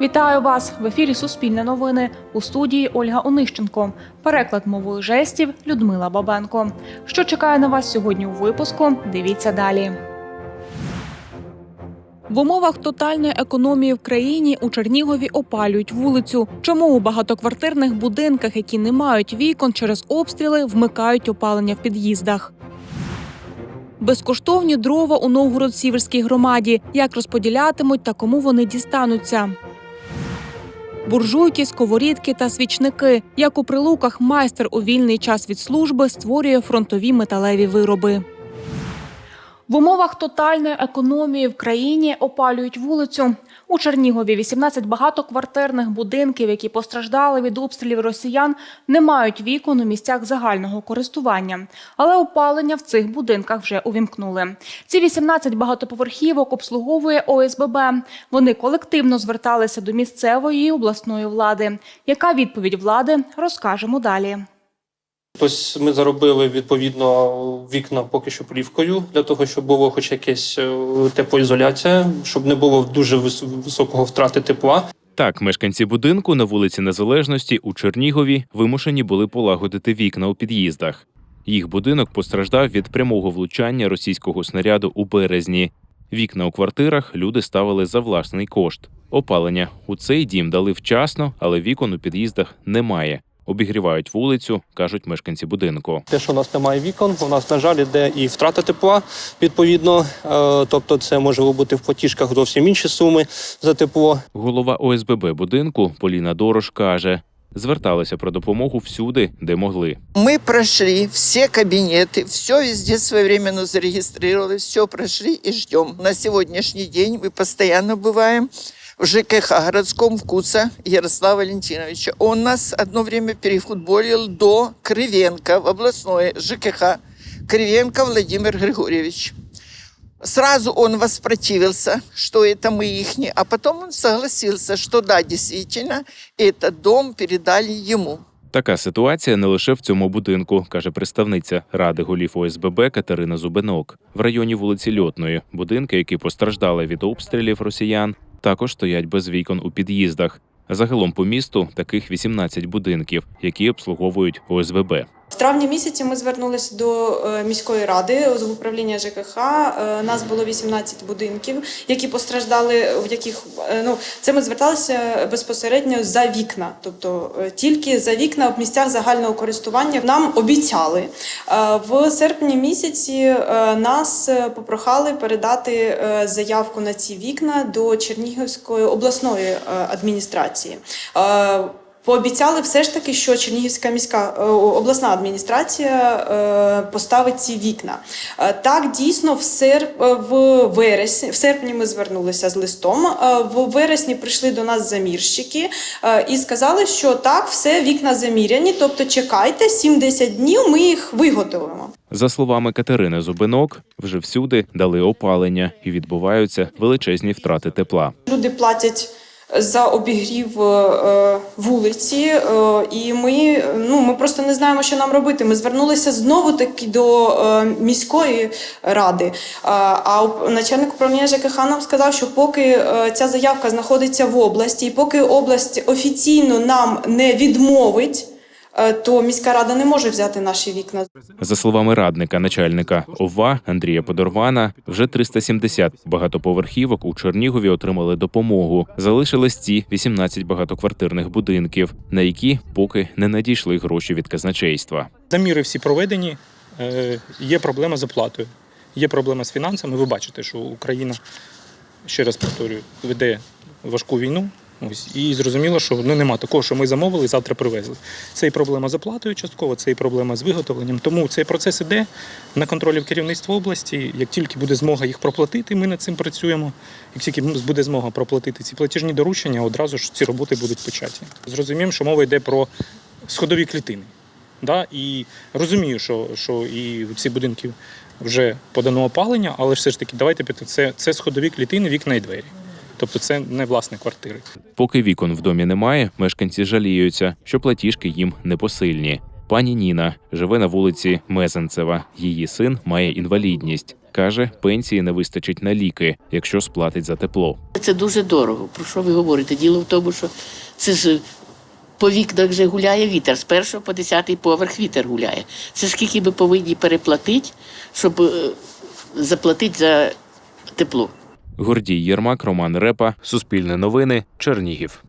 Вітаю вас в ефірі Суспільне новини у студії Ольга Онищенко. Переклад мовою жестів Людмила Бабенко. Що чекає на вас сьогодні у випуску? Дивіться далі. В умовах тотальної економії в країні у Чернігові опалюють вулицю. Чому у багатоквартирних будинках, які не мають вікон через обстріли, вмикають опалення в під'їздах? Безкоштовні дрова у Новгород-Сіверській громаді. Як розподілятимуть та кому вони дістануться? Буржуйки, сковорідки та свічники. Як у прилуках майстер у вільний час від служби створює фронтові металеві вироби. В умовах тотальної економії в країні опалюють вулицю. У Чернігові 18 багатоквартирних будинків, які постраждали від обстрілів росіян, не мають вікон у місцях загального користування. Але опалення в цих будинках вже увімкнули. Ці 18 багатоповерхівок обслуговує ОСББ. Вони колективно зверталися до місцевої обласної влади. Яка відповідь влади розкажемо далі. Ось ми заробили відповідно вікна поки що плівкою для того, щоб було хоч якесь е, теплоізоляція, щоб не було дуже високого втрати тепла. Так, мешканці будинку на вулиці Незалежності у Чернігові вимушені були полагодити вікна у під'їздах. Їх будинок постраждав від прямого влучання російського снаряду у березні. Вікна у квартирах люди ставили за власний кошт. Опалення у цей дім дали вчасно, але вікон у під'їздах немає Обігрівають вулицю, кажуть мешканці будинку. Те, що у нас немає вікон, у нас, на жаль, іде і втрата тепла відповідно. Е, Тобто, це може бути в платіжках зовсім інші суми за тепло. Голова ОСББ будинку Поліна Дорош каже: зверталися про допомогу всюди, де могли. Мы прошли все кабинеты, все везде своевременно зарегистрировали, все прошли и ждем. На сегодняшний день мы постоянно бываем в ЖКХ городском вкуса Ярослава Валентиновича. Он нас одно время перефутболил до Кривенко в областное ЖКХ. Кривенко Владимир Григорьевич. Сразу он воспротивился, что это мы ихни, а потом он согласился, что да, действительно, этот дом передали ему. Така ситуація не лише в цьому будинку, каже представниця ради голів ОСББ Катерина Зубенок. В районі вулиці Льотної будинки, які постраждали від обстрілів росіян, також стоять без вікон у під'їздах. Загалом по місту таких 18 будинків, які обслуговують ОСББ. В травні місяці ми звернулися до е, міської ради з управління ЖКХ. Е, Нас було 18 будинків, які постраждали, в яких е, ну це ми зверталися безпосередньо за вікна, тобто тільки за вікна в місцях загального користування. Нам обіцяли в серпні місяці. Нас попрохали передати заявку на ці вікна до Чернігівської обласної адміністрації. Пообіцяли все ж таки, що Чернігівська міська е, обласна адміністрація е, поставить ці вікна. Е, Так, дійсно, в серп в вересні, в серпні ми звернулися з листом. В вересні прийшли до нас замірщики і сказали, що так, все вікна заміряні. Тобто, чекайте 7-10 днів, ми їх виготовимо. За словами Катерини Зубенок, вже всюди дали опалення і відбуваються величезні втрати тепла. Люди платять за обігрів е, вулиці, е, і ми, ну, ми просто не знаємо, що нам робити. Ми звернулися знову таки до е, міської ради. Е, А начальник управління ЖКХ нам сказав, що поки е, ця заявка знаходиться в області, і поки область офіційно нам не відмовить, е, то міська рада не може взяти наші вікна. За словами радника начальника ОВА Андрія Подорвана, вже 370 багатоповерхівок у Чернігові отримали допомогу. Залишились ці 18 багатоквартирних будинків, на які поки не надійшли гроші від казначейства. Заміри всі проведені. Е, Є проблема з оплатою, є проблема з фінансами. Ви бачите, що Україна, ще раз повторюю, веде важку війну. Ось, і зрозуміло, що ну, нема такого, що ми замовили завтра привезли. Це і проблема з оплатою частково, це і проблема з виготовленням. Тому цей процес іде на контролі в керівництва області. Як тільки буде змога їх проплатити, ми над цим працюємо. Як тільки буде змога проплатити ці платіжні доручення, одразу ж ці роботи будуть початі. Зрозуміємо, що мова йде про сходові клітини. Да? І розумію, що, що і в ці будинки вже подано опалення, але все ж таки, давайте. Це, це сходові клітини, вікна і двері. Тобто це не власне квартири. Поки вікон в домі немає, мешканці жаліються, що платіжки їм непосильні. Пані Ніна живе на вулиці Мезенцева. Її син має інвалідність. Каже, пенсії не вистачить на ліки, якщо сплатить за тепло. Це дуже дорого. Про що ви говорите? Діло в тому, що це ж по вікнах же гуляє вітер. З першого по десятий поверх вітер гуляє. Це скільки ми повинні переплатити, щоб е, заплатити за тепло. Гордій Єрмак, Роман Репа, Суспільне новини, Чернігів.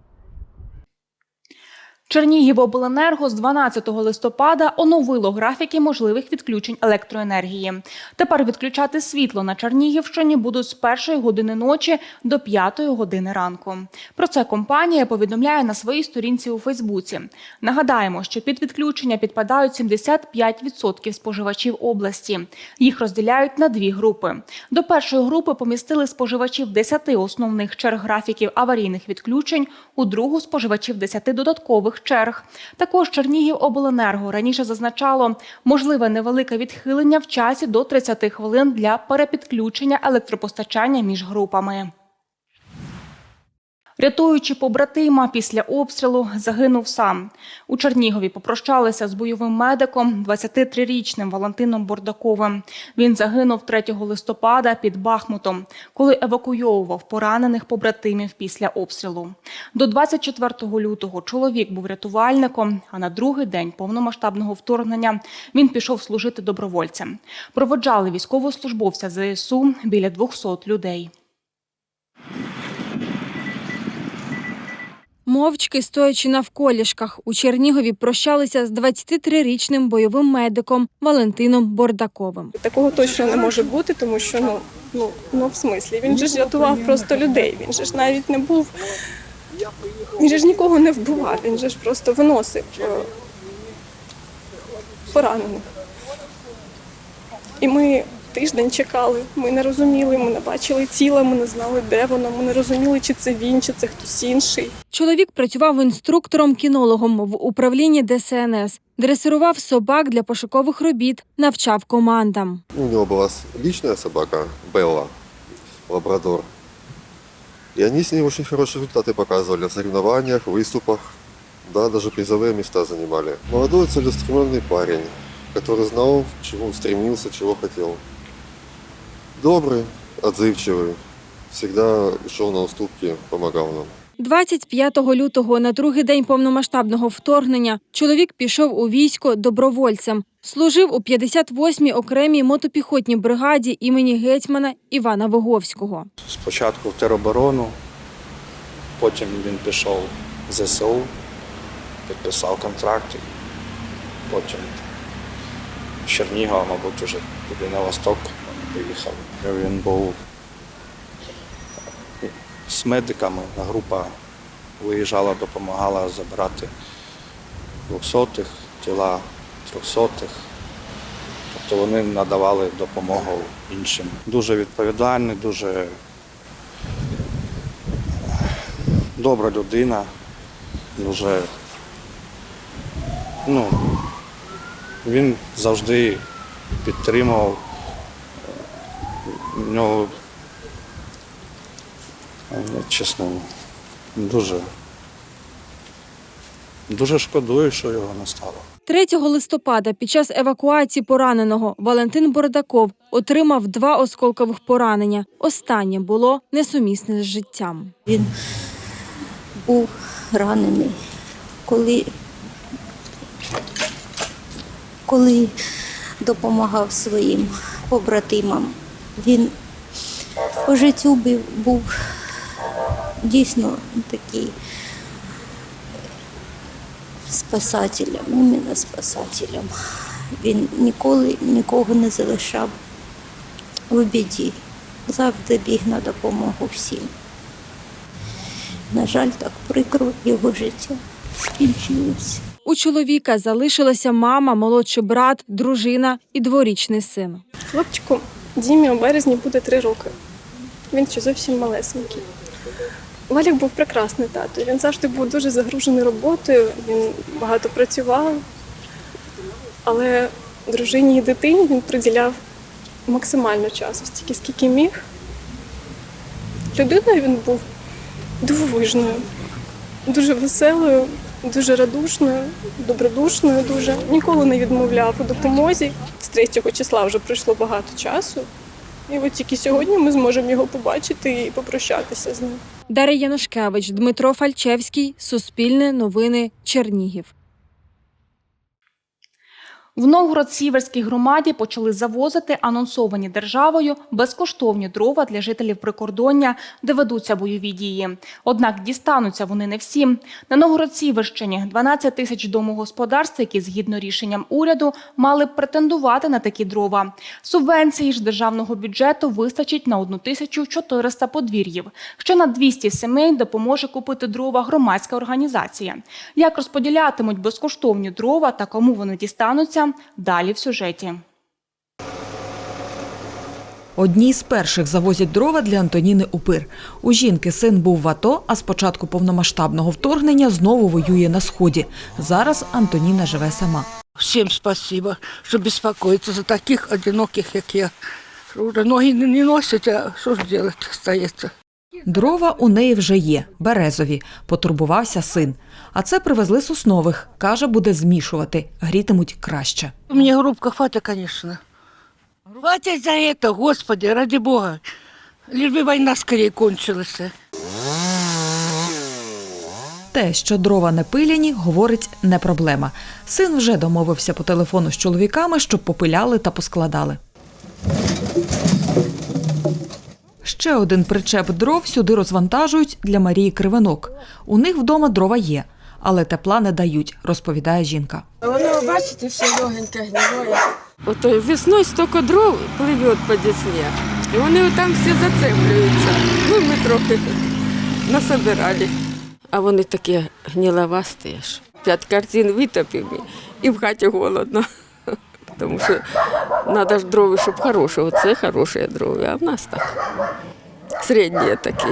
Чернігівобленерго з 12 листопада оновило графіки можливих відключень електроенергії. Тепер відключати світло на Чернігівщині будуть з першої години ночі до п'ятої години ранку. Про це компанія повідомляє на своїй сторінці у Фейсбуці. Нагадаємо, що під відключення підпадають 75% споживачів області. Їх розділяють на дві групи. До першої групи помістили споживачів 10 основних черг графіків аварійних відключень, у другу споживачів 10 додаткових черг. Також Чернігівобленерго раніше зазначало можливе невелике відхилення в часі до 30 хвилин для перепідключення електропостачання між групами. Рятуючи побратима після обстрілу, загинув сам. У Чернігові попрощалися з бойовим медиком 23-річним Валентином Бордаковим. Він загинув 3 листопада під Бахмутом, коли евакуйовував поранених побратимів після обстрілу. До 24 лютого чоловік був рятувальником, а на другий день повномасштабного вторгнення він пішов служити добровольцем. Проводжали військовослужбовця ЗСУ біля 200 людей. Мовчки стоячи навколішках, у Чернігові прощалися з 23-річним бойовим медиком Валентином Бордаковим. Такого точно не може бути, тому що ну, ну, ну в смислі, він же ж рятував просто людей. Він же ж навіть не був. Він же ж нікого не вбивав, він же ж просто виносив е, поранених. І ми тиждень чекали, ми не розуміли, ми не бачили тіла, ми не знали, де воно, ми не розуміли, чи це він, чи це хтось інший. Чоловік працював інструктором-кінологом в управлінні ДСНС, дресирував собак для пошукових робіт, навчав командам. У него была с- личная собака Белла, лабрадор. И они с ней очень хорошие результаты показывали на соревнованиях, выступах. Да, даже призовые места занимали. Молодой целеустремленный парень, который знал, к чему стремился, чего хотел. Добрый, отзывчивый, всегда шел на уступки, помогал нам. 25 лютого, на другий день повномасштабного вторгнення, чоловік пішов у військо добровольцем. Служив у 58-й окремій мотопіхотній бригаді імені гетьмана Івана Виговського. Спочатку в тероборону, потім він пішов в ЗСУ, підписав контракт, потім з Чернігова, мабуть, уже туди на восток поїхав. Він був з медиками, група виїжджала, допомагала забирати двохсотих, тіла трьохсотих. Тобто вони надавали допомогу іншим. Дуже відповідальний, дуже добра людина, дуже ну, він завжди підтримував. Нього, е, чесно, дуже, дуже шкодую, що його не стало. 3 листопада під час евакуації пораненого Валентин Бородаков отримав два осколкових поранення. Останнє було несумісне з життям. Він був ранений, коли, коли допомагав своїм побратимам. Він по життю був дійсно такий спасателем, іменно спасателем. Він ніколи нікого не залишав у біді, завжди біг на допомогу всім. На жаль, так прикро його життя скінчилося. У чоловіка залишилася мама, молодший брат, дружина і дворічний син. Хлопчику Дімі у березні буде три роки. Він ще зовсім малесенький. Валік був прекрасний тато. Він завжди був дуже загружений роботою, він багато працював, але дружині і дитині він приділяв максимально часу, стільки скільки міг. Людиною він був дивовижною, дуже веселою, дуже радушною, добродушною, дуже ніколи не відмовляв у допомозі. З 3 числа вже пройшло багато часу. І от тільки сьогодні ми зможемо його побачити і попрощатися з ним. Дар'я Янушкевич, Дмитро Фальчевський, Суспільне новини, Чернігів. В Новгород-Сіверській громаді почали завозити анонсовані державою безкоштовні дрова для жителів прикордоння, де ведуться бойові дії. Однак дістануться вони не всі. На Новгород-Сіверщині 12 тисяч домогосподарств, які згідно рішенням уряду мали б претендувати на такі дрова. Субвенції ж державного бюджету вистачить на 1400 подвір'їв. Ще на 200 сімей допоможе купити дрова громадська організація. Як розподілятимуть безкоштовні дрова та кому вони дістануться, далі в сюжеті. Одні з перших завозять дрова для Антоніни Упир. У жінки син був в АТО, а з початку повномасштабного вторгнення знову воює на сході. Зараз Антоніна живе сама. Всем спасибо, что беспокоится за таких одиноких, як я. Що ноги не носять, а що ж делать остається? Дрова у неї вже є, березові. Потурбувався син. А це привезли соснових. Каже, буде змішувати. Грітимуть краще. Мне грубка хватит, конечно. Хватит за это, Господи, ради Бога. Лишь бы война скорее кончилась. Те, що дрова не пиляні, говорить, не проблема. Син вже домовився по телефону з чоловіками, щоб попиляли та поскладали. Ще один причеп дров сюди розвантажують для Марії Кривенок. У них вдома дрова є, але тепла не дають, розповідає жінка. Воно, бачите, все легеньке гнилое. Ото весною стільки дров пливе по Десні. І вони там всі зацеплюються. Ну, ми трохи насобирали. А вони такі гниловасті ж. П'ять картин витопимо і в хаті голодно. Тому що треба ж дрова, щоб хороші. Оце хороші дрова, а в нас так. Середні такі.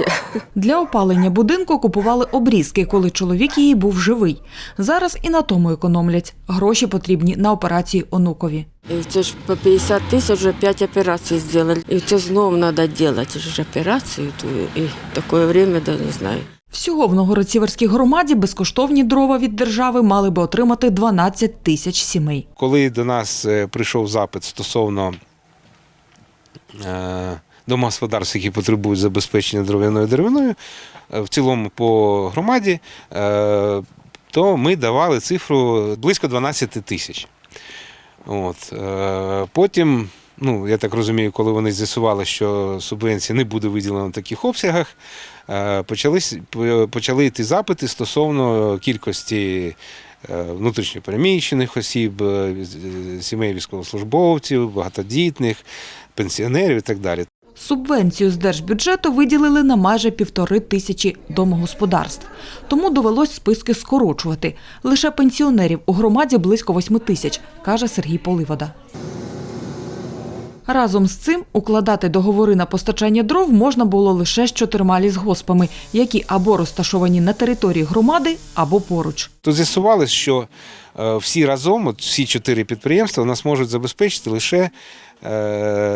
Для опалення будинку купували обрізки, коли чоловік її був живий. Зараз і на тому економлять. Гроші потрібні на операції онукові. І це ж по 50 тисяч вже 5 операцій зробили. І це знову треба робити ж операцію. То, і таке время, да, не знаю. Всього в Новгород-Сіверській громаді безкоштовні дрова від держави мали би отримати 12 тисяч сімей. Коли до нас е, прийшов запит стосовно е, домогосподарств, які потребують забезпечення дров'яною деревиною, е, в цілому по громаді, то ми давали цифру близько 12 тисяч. От. Потім, ну, я так розумію, коли вони з'ясували, що субвенції не буде виділено в таких обсягах, е, почались, почали йти запити стосовно кількості е, внутрішньопереміщених осіб, е, сімей військовослужбовців, багатодітних, пенсіонерів і так далі. Субвенцію з держбюджету виділили на майже півтори тисячі домогосподарств. Тому довелось списки скорочувати. Лише пенсіонерів у громаді близько восьми тисяч, каже Сергій Поливода. Разом з цим укладати договори на постачання дров можна було лише з чотирма лісгоспами, які або розташовані на території громади, або поруч. То з'ясувалось, що е, всі разом, от всі чотири підприємства, у нас можуть забезпечити лише е,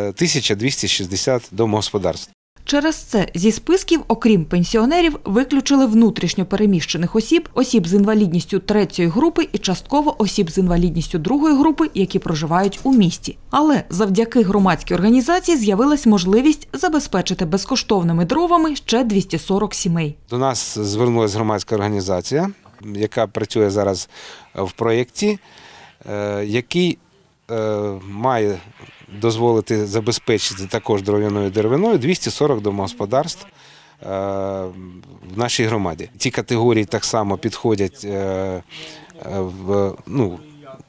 1260 домогосподарств. Через це зі списків, окрім пенсіонерів, виключили внутрішньо переміщених осіб, осіб з інвалідністю третьої групи і частково осіб з інвалідністю другої групи, які проживають у місті. Але завдяки громадській організації з'явилась можливість забезпечити безкоштовними дровами ще 240 сімей. До нас звернулася громадська організація, яка працює зараз в проєкті, е, який має дозволити забезпечити також дров'яною деревиною 240 домогосподарств е, в нашій громаді. Ці категорії так само підходять е, е, в, ну,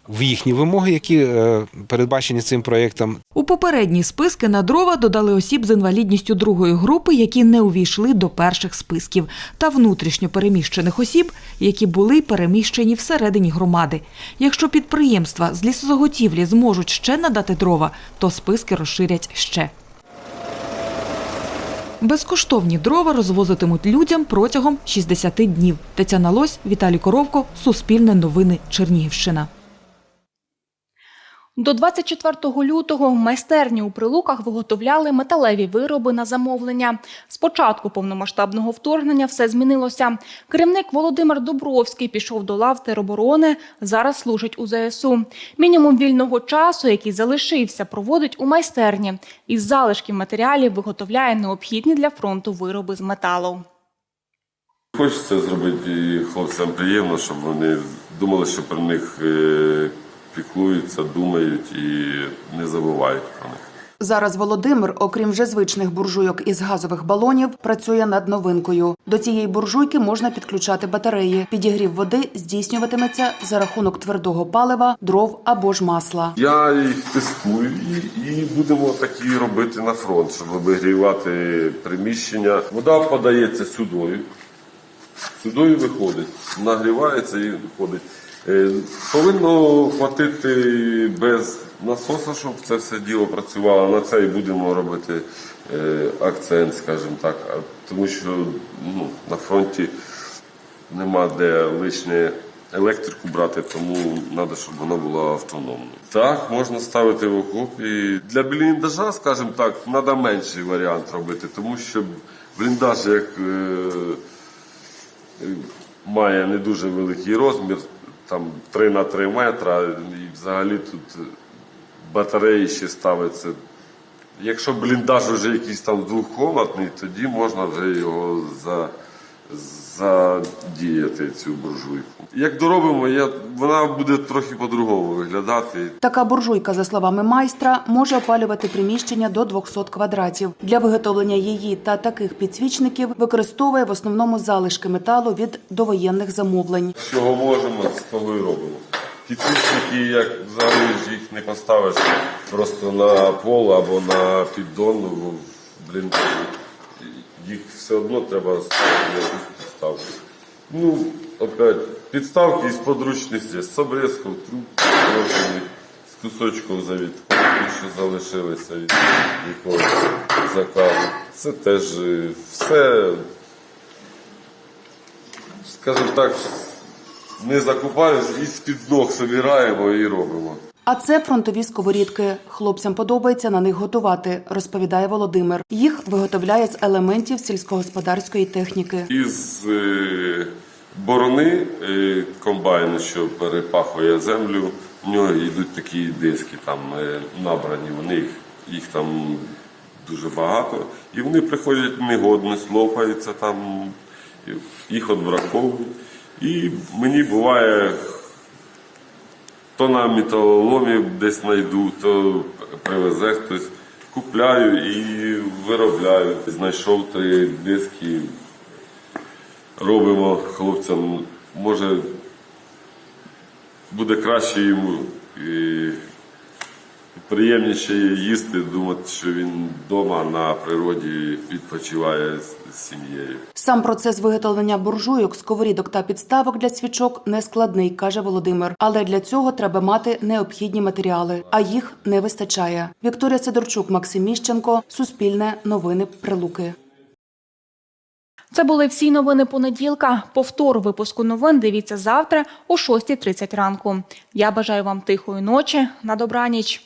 в їхні вимоги, які е, передбачені цим проєктом. У попередні списки на дрова додали осіб з інвалідністю другої групи, які не увійшли до перших списків, та внутрішньо переміщених осіб, які були переміщені всередині громади. Якщо підприємства з лісозаготівлі зможуть ще надати дрова, то списки розширять ще. Безкоштовні дрова розвозитимуть людям протягом 60 днів. Тетяна Лось, Віталій Коровко, Суспільне новини, Чернігівщина. До 24 лютого майстерні у Прилуках виготовляли металеві вироби на замовлення. З початку повномасштабного вторгнення все змінилося. Керівник Володимир Добровський пішов до лав тероборони, зараз служить у ЗСУ. Мінімум вільного часу, який залишився, проводить у майстерні. Із залишків матеріалів виготовляє необхідні для фронту вироби з металу. Хочеться зробити хлопцям приємно, щоб вони думали, що про них е, піклуються, думають і не забувають про них. Зараз Володимир, окрім вже звичних буржуйок із газових балонів, працює над новинкою. До цієї буржуйки можна підключати батареї. Підігрів води здійснюватиметься за рахунок твердого палива, дров або ж масла. Я їх тестую і, і будемо такі робити на фронт, щоб обігрівати приміщення. Вода подається сюдою. Сюдою виходить, нагрівається і виходить. Е, Повинно хватити без насоса, щоб це все діло працювало. На це і будемо робити е, акцент, скажімо так. Тому що ну, на фронті нема де лишнє електрику брати, тому треба, щоб вона була автономною. Так, можна ставити в окопі. Для бліндажа, скажімо так, треба менший варіант робити, тому що бліндаж як. е, має не дуже великий розмір, там 3 на 3 метра, і взагалі тут батареї ще ставиться. Якщо бліндаж вже якийсь там двохкомнатний, тоді можна вже його за, задіяти, цю буржуйку. Як доробимо, я, вона буде трохи по-другому виглядати. Така буржуйка, за словами майстра, може опалювати приміщення до 200 квадратів. Для виготовлення її та таких підсвічників використовує в основному залишки металу від довоєнних замовлень. Чого можемо, з того і робимо. Підсвічники, як взагалі ж їх не поставиш просто на пол або на піддон, ну, блін, їх все одно треба ставити якусь підставку. Ну, опять, підставки із подручності, з обрізків, труб, профільних, з кусочків завітку, що залишилися від якогось заказу. Це теж е, все, скажімо так, не закупаємось і з-під ног собираємо і робимо. А це фронтові сковорідки. Хлопцям подобається на них готувати, розповідає Володимир. Їх виготовляє з елементів сільськогосподарської техніки. Із е, борони е, комбайну, що перепахує землю, в нього йдуть такі диски там е, набрані. Вони їх, їх там дуже багато. І вони приходять негодність, лопаються там, їх відбраковують. І мені буває, то на металоломі десь знайду, то привезе хтось. Купляю і виробляю. Знайшов три диски, робимо хлопцям. Може буде краще йому і приємніше їсти, думати, що він вдома на природі відпочиває з- сім'єю. Сам процес виготовлення буржуйок, сковорідок та підставок для свічок нескладний, каже Володимир. Але для цього треба мати необхідні матеріали, а їх не вистачає. Вікторія Сидорчук, Максим Міщенко, Суспільне, Новини Прилуки. Це були всі новини понеділка. Повтор випуску новин дивіться завтра о 6.30 ранку. Я бажаю вам тихої ночі. На добраніч.